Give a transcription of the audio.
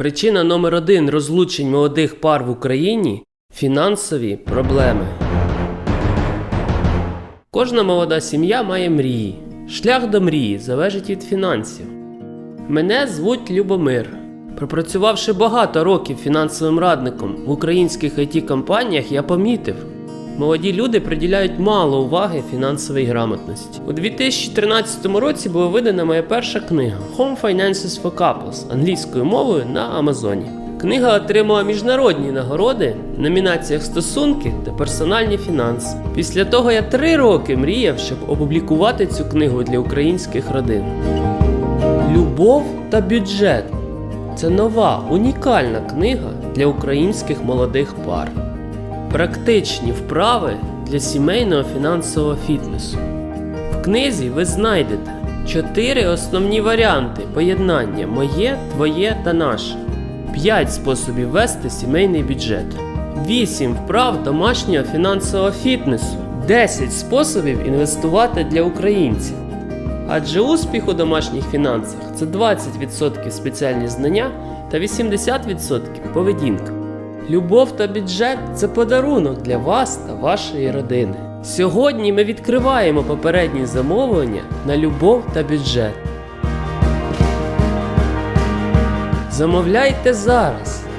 Причина номер один розлучень молодих пар в Україні фінансові проблеми. Кожна молода сім'я має мрії. Шлях до мрії залежить від фінансів. Мене звуть Любомир. Пропрацювавши багато років фінансовим радником в українських it компаніях я помітив, молоді люди приділяють мало уваги фінансовій грамотності. У 2013 році була видана моя перша книга Home Finances for Couples англійською мовою на Амазоні. Книга отримала міжнародні нагороди в номінаціях стосунки та персональні фінанси. Після того я три роки мріяв, щоб опублікувати цю книгу для українських родин. Любов та бюджет це нова, унікальна книга для українських молодих пар. Практичні вправи для сімейного фінансового фітнесу. В книзі ви знайдете чотири основні варіанти поєднання моє, твоє та наше, 5 способів вести сімейний бюджет, 8 вправ домашнього фінансового фітнесу, 10 способів інвестувати для українців. Адже успіх у домашніх фінансах це 20% спеціальні знання та 80% поведінка. Любов та бюджет це подарунок для вас та вашої родини. Сьогодні ми відкриваємо попередні замовлення на любов та бюджет. Замовляйте зараз.